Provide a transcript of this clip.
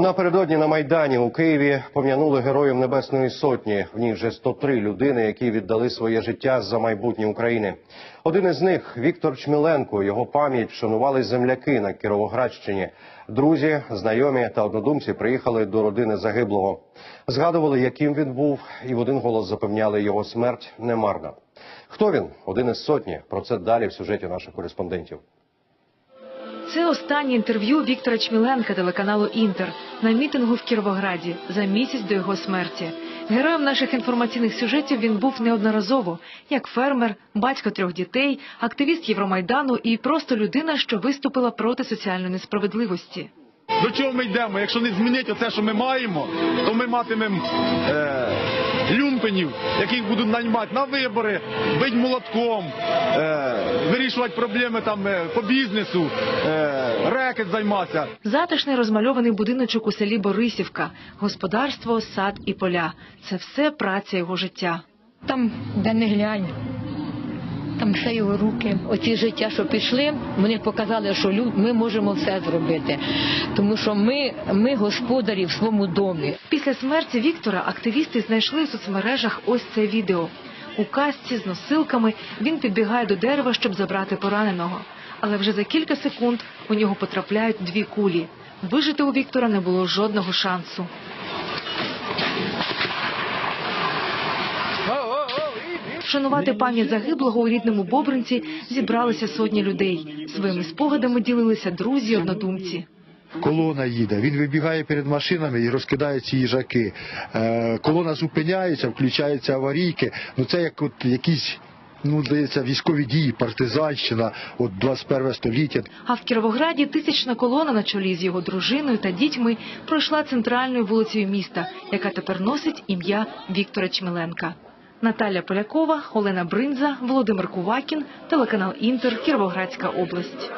Напередодні на майдані у Києві пом'янули героїв Небесної Сотні. В них вже 103 людини, які віддали своє життя за майбутнє України. Один із них Віктор Чміленко. Його пам'ять вшанували земляки на Кіровоградщині. Друзі, знайомі та однодумці приїхали до родини загиблого. Згадували, яким він був, і в один голос запевняли, його смерть немарна. Хто він? Один із сотні. Про це далі в сюжеті наших кореспондентів. Це останнє інтерв'ю Віктора Чміленка телеканалу Інтер на мітингу в Кіровограді за місяць до його смерті. Героєм наших інформаційних сюжетів він був неодноразово як фермер, батько трьох дітей, активіст Євромайдану і просто людина, що виступила проти соціальної несправедливості. До чого ми йдемо? Якщо не змінити оце, що ми маємо, то ми матимемо е, люмпенів, яких будуть наймати на вибори, бить молотком, е, вирішувати проблеми там е, по бізнесу, е, рекет займатися. Затишний розмальований будиночок у селі Борисівка, господарство, сад і поля це все праця його життя. Там, де не глянь, там все його руки. Оці життя, що пішли, вони показали, що лю- ми можемо все зробити. Тому що ми, ми господарі в своєму домі. Після смерті Віктора активісти знайшли в соцмережах ось це відео. У касці з носилками він підбігає до дерева, щоб забрати пораненого. Але вже за кілька секунд у нього потрапляють дві кулі. Вижити у Віктора не було жодного шансу. Вшанувати пам'ять загиблого у рідному Бобринці зібралися сотні людей. Своїми спогадами ділилися друзі, однодумці. Колона їде, він вибігає перед машинами і розкидає ці їжаки. Е, колона зупиняється, включаються аварійки. Ну це як от якісь, ну здається, військові дії, партизанщина, от 21 століття. А в Кіровограді тисячна колона на чолі з його дружиною та дітьми пройшла центральною вулицею міста, яка тепер носить ім'я Віктора Чмеленка. Наталя Полякова, Олена Бринза, Володимир Кувакін, телеканал Інтер, Кіровоградська область.